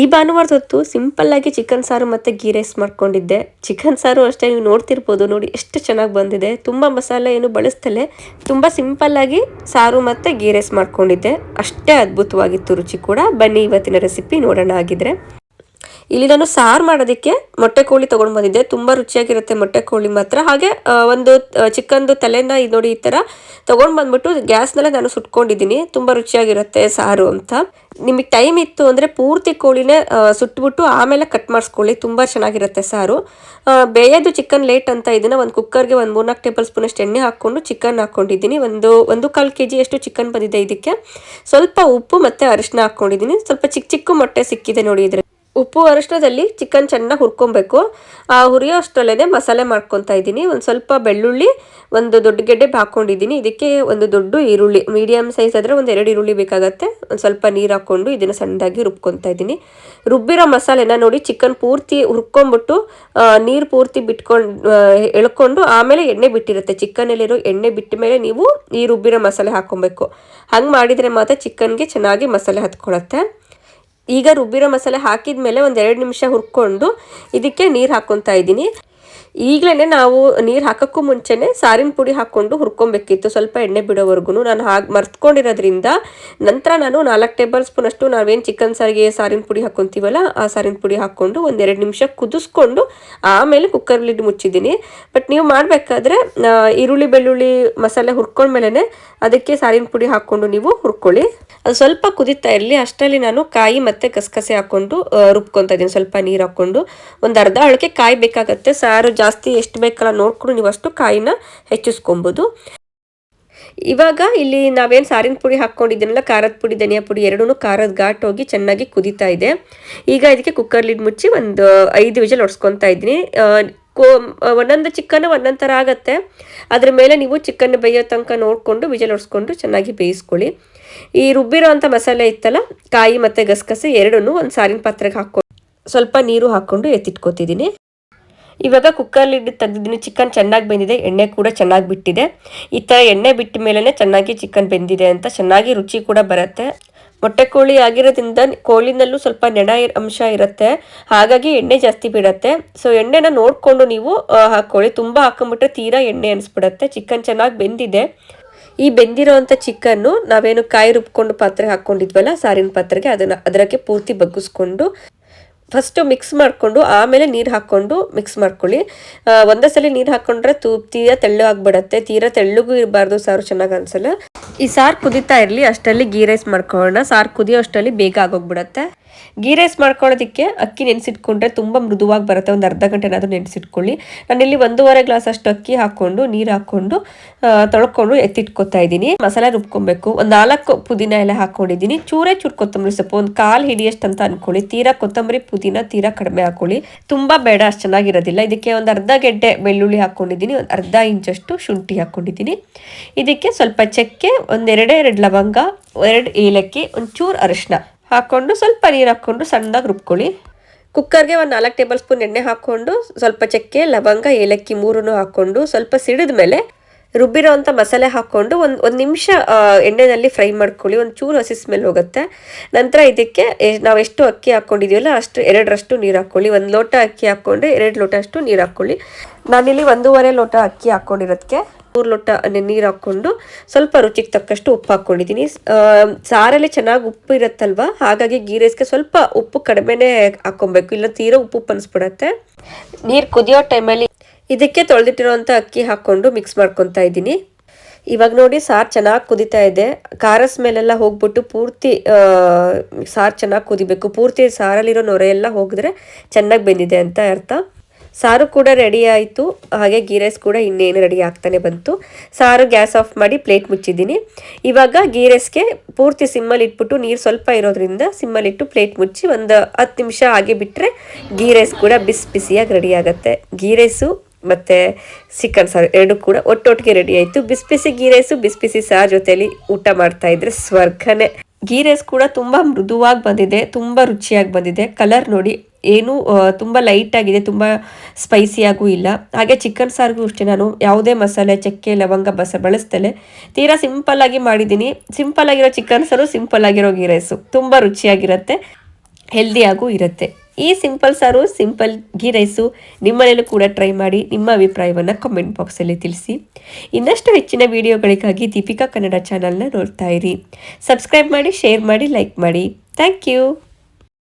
ಈ ಭಾನುವಾರದ ಹೊತ್ತು ಸಿಂಪಲ್ ಆಗಿ ಚಿಕನ್ ಸಾರು ಮತ್ತೆ ಗೀ ರೈಸ್ ಮಾಡ್ಕೊಂಡಿದ್ದೆ. ಚಿಕನ್ ಸಾರು ಅಷ್ಟೇ ನೀವು ನೋಡ್ತಿರ್ಬೋದು, ನೋಡಿ ಎಷ್ಟು ಚೆನ್ನಾಗಿ ಬಂದಿದೆ. ತುಂಬ ಮಸಾಲೆ ಏನು ಬಳಸ್ತಲೇ ತುಂಬ ಸಿಂಪಲ್ ಆಗಿ ಸಾರು ಮತ್ತೆ ಗೀ ರೈಸ್ ಮಾಡ್ಕೊಂಡಿದ್ದೆ. ಅಷ್ಟೇ ಅದ್ಭುತವಾಗಿತ್ತು ರುಚಿ ಕೂಡ. ಬನ್ನಿ ಇವತ್ತಿನ ರೆಸಿಪಿ ನೋಡೋಣ ಆಗಿದ್ರೆ ಇಲ್ಲಿ ನಾನು ಸಾರು ಮಾಡೋದಕ್ಕೆ ಮೊಟ್ಟೆ ಕೋಳಿ ತೊಗೊಂಡು ಬಂದಿದ್ದೆ. ತುಂಬ ರುಚಿಯಾಗಿರುತ್ತೆ ಮೊಟ್ಟೆ ಕೋಳಿ ಮಾತ್ರ. ಹಾಗೆ ಒಂದು ಚಿಕನ್ದು ತಲೆನ ಇದು ನೋಡಿ ಈ ಥರ ತೊಗೊಂಡು ಬಂದ್ಬಿಟ್ಟು ಗ್ಯಾಸ್ನಲ್ಲೇ ನಾನು ಸುಟ್ಕೊಂಡಿದ್ದೀನಿ. ತುಂಬ ರುಚಿಯಾಗಿರುತ್ತೆ ಸಾರು ಅಂತ. ನಿಮಗೆ ಟೈಮ್ ಇತ್ತು ಅಂದರೆ ಪೂರ್ತಿ ಕೋಳಿನೇ ಸುಟ್ಬಿಟ್ಟು ಆಮೇಲೆ ಕಟ್ ಮಾಡಿಸ್ಕೊಳ್ಳಿ. ತುಂಬ ಚೆನ್ನಾಗಿರುತ್ತೆ ಸಾರು. ಬೇಯೋದು ಚಿಕನ್ ಲೇಟ್ ಅಂತ ಇದನ್ನು ಒಂದು ಕುಕ್ಕರ್ಗೆ ಒಂದು ಮೂರ್ನಾಲ್ಕು ಟೇಬಲ್ ಸ್ಪೂನ್ ಅಷ್ಟು ಎಣ್ಣೆ ಹಾಕ್ಕೊಂಡು ಚಿಕನ್ ಹಾಕ್ಕೊಂಡಿದ್ದೀನಿ ಒಂದು ಒಂದು ಕಾಲು ಕೆ ಜಿ ಅಷ್ಟು ಚಿಕನ್ ಬಂದಿದೆ ಇದಕ್ಕೆ. ಸ್ವಲ್ಪ ಉಪ್ಪು ಮತ್ತು ಅರಿಶಿನ ಹಾಕ್ಕೊಂಡಿದ್ದೀನಿ ಸ್ವಲ್ಪ ಚಿಕ್ಕ ಚಿಕ್ಕ ಮೊಟ್ಟೆ ಸಿಕ್ಕಿದೆ ನೋಡಿ ಇದ್ರೆ ಉಪ್ಪು ಅರಿಶಿನದಲ್ಲಿ ಚಿಕನ್ ಚೆನ್ನಾಗಿ ಹುರ್ಕೊಬೇಕು. ಆ ಹುರಿಯೋ ಅಷ್ಟರಲ್ಲೇ ಮಸಾಲೆ ಮಾಡ್ಕೊತಾ ಇದ್ದೀನಿ. ಒಂದು ಸ್ವಲ್ಪ ಬೆಳ್ಳುಳ್ಳಿ, ಒಂದು ದೊಡ್ಡ ಗೆಡ್ಡೆ ಹಾಕ್ಕೊಂಡಿದ್ದೀನಿ ಇದಕ್ಕೆ ಒಂದು ದೊಡ್ಡ ಈರುಳ್ಳಿ ಮೀಡಿಯಮ್ ಸೈಜ್ ಆದರೆ ಒಂದು ಎರಡು ಈರುಳ್ಳಿ ಬೇಕಾಗತ್ತೆ. ಒಂದು ಸ್ವಲ್ಪ ನೀರು ಹಾಕ್ಕೊಂಡು ಇದನ್ನು ಸಣ್ಣದಾಗಿ ರುಬ್ಕೊತಾ ಇದ್ದೀನಿ. ರುಬ್ಬಿರೋ ಮಸಾಲೆನ ನೋಡಿ ಚಿಕನ್ ಪೂರ್ತಿ ಹುರ್ಕೊಂಬಿಟ್ಟು ನೀರು ಪೂರ್ತಿ ಬಿಟ್ಕೊಂಡು ಎಳ್ಕೊಂಡು ಆಮೇಲೆ ಎಣ್ಣೆ ಬಿಟ್ಟಿರುತ್ತೆ. ಚಿಕನಲ್ಲಿರೋ ಎಣ್ಣೆ ಬಿಟ್ಟ ಮೇಲೆ ನೀವು ಈ ರುಬ್ಬಿರೋ ಮಸಾಲೆ ಹಾಕ್ಕೊಬೇಕು ಹಂಗೆ ಮಾಡಿದರೆ ಮಾತ್ರ ಚಿಕನ್ಗೆ ಚೆನ್ನಾಗಿ ಮಸಾಲೆ ಹತ್ಕೊಳತ್ತೆ. ಈಗ ರುಬ್ಬಿರೋ ಮಸಾಲೆ ಹಾಕಿದ ಮೇಲೆ ಒಂದು ಎರಡು ನಿಮಿಷ ಹುರ್ಕೊಂಡು ಇದಕ್ಕೆ ನೀರು ಹಾಕ್ಕೊತಾ ಇದ್ದೀನಿ. ಈಗಲೇ ನಾವು ನೀರು ಹಾಕೋಕ್ಕೂ ಮುಂಚೆನೇ ಸಾರಿನ ಪುಡಿ ಹಾಕ್ಕೊಂಡು ಹುರ್ಕೊಬೇಕಿತ್ತು. ಸ್ವಲ್ಪ ಎಣ್ಣೆ ಬಿಡೋವರೆಗೂ ನಾನು ಹಾಗೆ ಮರ್ತ್ಕೊಂಡಿರೋದ್ರಿಂದ ನಂತರ ನಾನು ನಾಲ್ಕು ಟೇಬಲ್ ಸ್ಪೂನ್ ಅಷ್ಟು ನಾವೇನು ಚಿಕನ್ ಸಾರಿಗೆ ಸಾರಿನ ಪುಡಿ ಹಾಕ್ಕೊಂತೀವಲ್ಲ ಆ ಸಾರಿನ ಪುಡಿ ಹಾಕ್ಕೊಂಡು ಒಂದೆರಡು ನಿಮಿಷ ಕುದಿಸ್ಕೊಂಡು ಆಮೇಲೆ ಕುಕ್ಕರ್ ಲಿಡ್ ಮುಚ್ಚಿದ್ದೀನಿ. ಬಟ್ ನೀವು ಮಾಡಬೇಕಾದ್ರೆ ಈರುಳ್ಳಿ, ಬೆಳ್ಳುಳ್ಳಿ ಮಸಾಲೆ ಹುರ್ಕೊಂಡ್ಮೇಲೆ ಅದಕ್ಕೆ ಸಾರಿನ ಪುಡಿ ಹಾಕ್ಕೊಂಡು ನೀವು ಹುರ್ಕೊಳ್ಳಿ. ಅದು ಸ್ವಲ್ಪ ಕುದಿತಾ ಇರಲಿ. ಅಷ್ಟರಲ್ಲಿ ನಾನು ಕಾಯಿ ಮತ್ತು ಕಸಕಸೆ ಹಾಕ್ಕೊಂಡು ರುಬ್ಕೊಂತ ಇದ್ದೀನಿ. ಸ್ವಲ್ಪ ನೀರು ಹಾಕ್ಕೊಂಡು. ಒಂದು ಅರ್ಧ ಅಳಕೆ ಕಾಯಿ ಬೇಕಾಗತ್ತೆ. ಸಾರು ಜಾಸ್ತಿ ಎಷ್ಟು ಬೇಕಲ್ಲ ನೋಡ್ಕೊಂಡು ನೀವು ಅಷ್ಟು ಕಾಯಿನ ಹೆಚ್ಚಿಸ್ಕೊಬೋದು. ಇವಾಗ ಇಲ್ಲಿ ನಾವೇನು ಸಾರಿನ ಪುಡಿ ಹಾಕ್ಕೊಂಡಿದ್ದೀನಲ್ಲ, ಖಾರದ ಪುಡಿ, ಧನಿಯಾ ಪುಡಿ ಎರಡೂ ಖಾರದ ಘಾಟ್ ಹೋಗಿ ಚೆನ್ನಾಗಿ ಕುದೀತಾ ಇದೆ. ಈಗ ಇದಕ್ಕೆ ಕುಕ್ಕರ್ ಲಿಡ್ ಮುಚ್ಚಿ ಒಂದು ಐದು ವಿಜಲ್ ಒಡ್ಸ್ಕೊತಾ ಇದ್ದೀನಿ. ಕೋ ಒಂದೊಂದು ಚಿಕನ್ ಒಂದೊಂದು ಥರ ಆಗುತ್ತೆ. ಅದ್ರ ಮೇಲೆ ನೀವು ಚಿಕನ್ ಬೇಯೋ ತನಕ ನೋಡಿಕೊಂಡು ವಿಜಲ್ ಒಡ್ಸ್ಕೊಂಡು ಚೆನ್ನಾಗಿ ಬೇಯಿಸ್ಕೊಳ್ಳಿ. ಈ ರುಬ್ಬಿರೋ ಅಂಥ ಮಸಾಲೆ ಇತ್ತಲ್ಲ, ಕಾಯಿ ಮತ್ತು ಗಸಗಸೆ ಎರಡನ್ನೂ ಒಂದು ಸಾರಿನ ಪಾತ್ರೆಗೆ ಹಾಕ್ಕೊಂಡು ಸ್ವಲ್ಪ ನೀರು ಹಾಕ್ಕೊಂಡು ಎತ್ತಿಟ್ಕೊತಿದ್ದೀನಿ. ಇವಾಗ ಕುಕ್ಕರ್ಲಿ ತೆಗೆದಿದ್ದೀನಿ ಚಿಕನ್ ಚೆನ್ನಾಗಿ ಬೆಂದಿದೆ, ಎಣ್ಣೆ ಕೂಡ ಚೆನ್ನಾಗಿ ಬಿಟ್ಟಿದೆ. ಈ ಥರ ಎಣ್ಣೆ ಬಿಟ್ಟ ಮೇಲೇ ಚೆನ್ನಾಗಿ ಚಿಕನ್ ಬೆಂದಿದೆ ಅಂತ ಚೆನ್ನಾಗಿ ರುಚಿ ಕೂಡ ಬರುತ್ತೆ. ಮೊಟ್ಟೆ ಕೋಳಿ ಆಗಿರೋದ್ರಿಂದ ಕೋಳಿನಲ್ಲೂ ಸ್ವಲ್ಪ ನೆಣ ಅಂಶ ಇರುತ್ತೆ. ಹಾಗಾಗಿ ಎಣ್ಣೆ ಜಾಸ್ತಿ ಬಿಡತ್ತೆ. ಸೊ ಎಣ್ಣೆನ ನೋಡಿಕೊಂಡು ನೀವು ಹಾಕ್ಕೊಳ್ಳಿ ತುಂಬ ಹಾಕೊಂಬಿಟ್ರೆ ತೀರಾ ಎಣ್ಣೆ ಅನಿಸ್ಬಿಡತ್ತೆ. ಚಿಕನ್ ಚೆನ್ನಾಗಿ ಬೆಂದಿದೆ. ಈ ಬೆಂದಿರೋವಂಥ ಚಿಕನ್ನು ನಾವೇನು ಕಾಯಿ ರುಬ್ಕೊಂಡು ಪಾತ್ರೆ ಹಾಕ್ಕೊಂಡಿದ್ವಲ್ಲ ಸಾರಿನ ಪಾತ್ರೆಗೆ ಅದನ್ನು ಅದರಕ್ಕೆ ಪೂರ್ತಿ ಬಗ್ಗಿಸ್ಕೊಂಡು ಫಸ್ಟು ಮಿಕ್ಸ್ ಮಾಡಿಕೊಂಡು ಆಮೇಲೆ ನೀರು ಹಾಕ್ಕೊಂಡು ಮಿಕ್ಸ್ ಮಾಡ್ಕೊಳ್ಳಿ. ಒಂದೇ ಸಲ ನೀರು ಹಾಕ್ಕೊಂಡ್ರೆ ತೂ ತೀರಾ ತೆಳ್ಳು ಆಗಿಬಿಡತ್ತೆ. ತೀರಾ ತೆಳ್ಳಗೂ ಇರಬಾರ್ದು ಸಾರು ಚೆನ್ನಾಗಿ ಅನ್ಸಲ್ಲ. ಈ ಸಾರು ಕುದೀತಾ ಇರಲಿ, ಅಷ್ಟರಲ್ಲಿ ಗೀ ರೈಸ್ ಮಾಡ್ಕೊಳ್ಳೋಣ. ಸಾರು ಕುದಿಯೋ ಅಷ್ಟರಲ್ಲಿ ಬೇಗ ಆಗೋಗ್ಬಿಡತ್ತೆ. ಗೀ ರೈಸ್ ಮಾಡ್ಕೊಳ್ಳೋದಕ್ಕೆ ಅಕ್ಕಿ ನೆನೆಸಿಟ್ಕೊಂಡ್ರೆ ತುಂಬ ಮೃದುವಾಗಿ ಬರುತ್ತೆ. ಒಂದು ಅರ್ಧ ಗಂಟೆನಾದರೂ ನೆನೆಸಿಟ್ಕೊಳ್ಳಿ. ನಾನಿಲ್ಲಿ ಒಂದೂವರೆ ಗ್ಲಾಸ್ ಅಷ್ಟು ಅಕ್ಕಿ ಹಾಕ್ಕೊಂಡು, ನೀರು ಹಾಕ್ಕೊಂಡು ತೊಳ್ಕೊಂಡು ಎತ್ತಿಟ್ಕೊತಾ ಇದ್ದೀನಿ. ಮಸಾಲೆ ರುಬ್ಕೊಬೇಕು. ಒಂದು ನಾಲ್ಕು ಪುದೀನ ಎಲ್ಲ ಹಾಕ್ಕೊಂಡಿದ್ದೀನಿ ಚೂರೇ ಚೂರು ಕೊತ್ತಂಬರಿ ಸೊಪ್ಪು, ಒಂದು ಕಾಲು ಹಿಡಿಯಷ್ಟು ಅಂತ ಅನ್ಕೊಳ್ಳಿ. ತೀರಾ ಕೊತ್ತಂಬರಿ ಪುದೀನ ತೀರಾ ಕಡಿಮೆ ಹಾಕೊಳ್ಳಿ. ತುಂಬ ಬೇಡ, ಅಷ್ಟು ಚೆನ್ನಾಗಿರೋದಿಲ್ಲ. ಇದಕ್ಕೆ ಒಂದು ಅರ್ಧ ಗೆಡ್ಡೆ ಬೆಳ್ಳುಳ್ಳಿ ಹಾಕ್ಕೊಂಡಿದ್ದೀನಿ, ಒಂದು ಅರ್ಧ ಇಂಚಷ್ಟು ಶುಂಠಿ ಹಾಕ್ಕೊಂಡಿದ್ದೀನಿ. ಇದಕ್ಕೆ ಸ್ವಲ್ಪ ಚಕ್ಕೆ ಒಂದೆರಡೇ ಎರಡು ಲವಂಗ, ಎರಡು ಏಲಕ್ಕಿ, ಒಂಚೂರು ಅರಿಶಿನ ಹಾಕ್ಕೊಂಡು ಸ್ವಲ್ಪ ನೀರು ಹಾಕ್ಕೊಂಡು ಸಣ್ಣದಾಗಿ ರುಬ್ಕೊಳ್ಳಿ. ಕುಕ್ಕರ್ಗೆ ಒಂದು ನಾಲ್ಕು ಟೇಬಲ್ ಸ್ಪೂನ್ ಎಣ್ಣೆ ಹಾಕ್ಕೊಂಡು ಸ್ವಲ್ಪ ಚಕ್ಕೆ, ಲವಂಗ, ಏಲಕ್ಕಿ ಮೂರನ್ನು ಹಾಕ್ಕೊಂಡು ಸ್ವಲ್ಪ ಸಿಡಿದ ಮೇಲೆ ರುಬ್ಬಿರೋ ಅಂಥ ಮಸಾಲೆ ಹಾಕ್ಕೊಂಡು ಒಂದು ಒಂದು ನಿಮಿಷ ಎಣ್ಣೆನಲ್ಲಿ ಫ್ರೈ ಮಾಡ್ಕೊಳ್ಳಿ. ಒಂದು ಚೂರು ಹಸಿ ಸ್ಮೆಲ್ ಹೋಗುತ್ತೆ. ನಂತರ ಇದಕ್ಕೆ ನಾವು ಎಷ್ಟು ಅಕ್ಕಿ ಹಾಕ್ಕೊಂಡಿದ್ದೀವಲ್ಲ ಅಷ್ಟು, ಎರಡರಷ್ಟು ನೀರು ಹಾಕ್ಕೊಳ್ಳಿ. ಒಂದು ಲೋಟ ಅಕ್ಕಿ ಹಾಕ್ಕೊಂಡ್ರೆ ಎರಡು ಲೋಟ ಅಷ್ಟು ನೀರು ಹಾಕ್ಕೊಳ್ಳಿ. ನಾನಿಲ್ಲಿ ಒಂದೂವರೆ ಲೋಟ ಅಕ್ಕಿ ಹಾಕ್ಕೊಂಡಿರೋದಕ್ಕೆ ಮೂರು ಲೋಟ ನೀರು ಹಾಕ್ಕೊಂಡು ಸ್ವಲ್ಪ ರುಚಿಗೆ ತಕ್ಕಷ್ಟು ಉಪ್ಪು ಹಾಕ್ಕೊಂಡಿದ್ದೀನಿ ಸಾರಲ್ಲಿ ಚೆನ್ನಾಗಿ ಉಪ್ಪು ಇರುತ್ತಲ್ವ? ಹಾಗಾಗಿ ಗೀ ರೈಸ್ಗೆ ಸ್ವಲ್ಪ ಉಪ್ಪು ಕಡಿಮೆನೇ ಹಾಕ್ಕೊಬೇಕು. ಇಲ್ಲ ತೀರಾ ಉಪ್ಪು ಅನಿಸ್ಬಿಡತ್ತೆ ನೀರು ಕುದಿಯೋ ಟೈಮಲ್ಲಿ ಇದಕ್ಕೆ ತೊಳೆದಿಟ್ಟಿರೋಂಥ ಅಕ್ಕಿ ಹಾಕ್ಕೊಂಡು ಮಿಕ್ಸ್ ಮಾಡ್ಕೊತಾ ಇದ್ದೀನಿ. ಇವಾಗ ನೋಡಿ ಸಾರು ಚೆನ್ನಾಗಿ ಕುದಿತಾ ಇದೆ. ಖಾರ ಸ್ಮೆಲ್ಲೆಲ್ಲ ಹೋಗ್ಬಿಟ್ಟು ಪೂರ್ತಿ ಸಾರು ಚೆನ್ನಾಗಿ ಕುದಿಬೇಕು. ಪೂರ್ತಿ ಸಾರಲ್ಲಿರೋ ನೊರೆ ಎಲ್ಲ ಹೋಗಿದ್ರೆ ಚೆನ್ನಾಗಿ ಬೆಂದಿದೆ ಅಂತ ಅರ್ಥ. ಸಾರು ಕೂಡ ರೆಡಿ ಆಯಿತು. ಹಾಗೆ ಗೀ ರೈಸ್ ಕೂಡ ಇನ್ನೇನು ರೆಡಿ ಆಗ್ತಾನೆ ಬಂತು. ಸಾರು ಗ್ಯಾಸ್ ಆಫ್ ಮಾಡಿ ಪ್ಲೇಟ್ ಮುಚ್ಚಿದ್ದೀನಿ. ಇವಾಗ ಗೀ ರೈಸ್ಗೆ ಪೂರ್ತಿ ಸಿಮ್ಮಲ್ಲಿ ಇಟ್ಬಿಟ್ಟು ನೀರು ಸ್ವಲ್ಪ ಇರೋದ್ರಿಂದ ಸಿಮ್ಮಲ್ಲಿಟ್ಟು ಪ್ಲೇಟ್ ಮುಚ್ಚಿ ಒಂದು ಹತ್ತು ನಿಮಿಷ ಹಾಗೆ ಬಿಟ್ಟರೆ ಗೀ ರೈಸ್ ಕೂಡ ಬಿಸಿ ಬಿಸಿಯಾಗಿ ರೆಡಿ ಆಗುತ್ತೆ. ಗೀ ರೈಸು ಮತ್ತು ಚಿಕನ್ ಸಾರು ಎರಡು ಕೂಡ ಒಟ್ಟೊಟ್ಟಿಗೆ ರೆಡಿ ಆಯಿತು. ಬಿಸಿ ಬಿಸಿ ಗೀ ರೈಸು ಬಿಸಿ ಬಿಸಿ ಸಾರು ಜೊತೆಯಲ್ಲಿ ಊಟ ಮಾಡ್ತಾ ಇದ್ರೆ ಸ್ವರ್ಗನೇ. ಗೀ ರೈಸ್ ಕೂಡ ತುಂಬ ಮೃದುವಾಗಿ ಬಂದಿದೆ, ತುಂಬ ರುಚಿಯಾಗಿ ಬಂದಿದೆ. ಕಲರ್ ನೋಡಿ ಏನು ತುಂಬ ಲೈಟ್ ಆಗಿದೆ, ತುಂಬ ಸ್ಪೈಸಿಯಾಗೂ ಇಲ್ಲ. ಹಾಗೆ ಚಿಕನ್ ಸಾರಿಗೂ ಅಷ್ಟೇ ನಾನು ಯಾವುದೇ ಮಸಾಲೆ, ಚಕ್ಕೆ, ಲವಂಗ ಬಸ ಬಳಸ್ತಲೆ ತೀರಾ ಸಿಂಪಲ್ ಆಗಿ ಮಾಡಿದ್ದೀನಿ. ಸಿಂಪಲ್ ಆಗಿರೋ ಚಿಕನ್ ಸಾರು ಸಿಂಪಲ್ ಆಗಿರೋ ಗೀ ರೈಸು ತುಂಬ ರುಚಿಯಾಗಿರುತ್ತೆ ಹೆಲ್ದಿಯಾಗೂ ಇರುತ್ತೆ. ಈ ಸಿಂಪಲ್ ಸಾರು, ಸಿಂಪಲ್ ಗೀ ರೈಸು ನಿಮ್ಮನೇಲೂ ಕೂಡ ಟ್ರೈ ಮಾಡಿ, ನಿಮ್ಮ ಅಭಿಪ್ರಾಯವನ್ನು ಕಮೆಂಟ್ ಬಾಕ್ಸಲ್ಲಿ ತಿಳಿಸಿ. ಇನ್ನಷ್ಟು ಹೆಚ್ಚಿನ ವಿಡಿಯೋಗಳಿಗಾಗಿ ದೀಪಿಕಾ ಕನ್ನಡ ಚಾನಲ್ನ ನೋಡ್ತಾ ಇರಿ. ಸಬ್ಸ್ಕ್ರೈಬ್ ಮಾಡಿ ಶೇರ್ ಮಾಡಿ ಲೈಕ್ ಮಾಡಿ. Thank you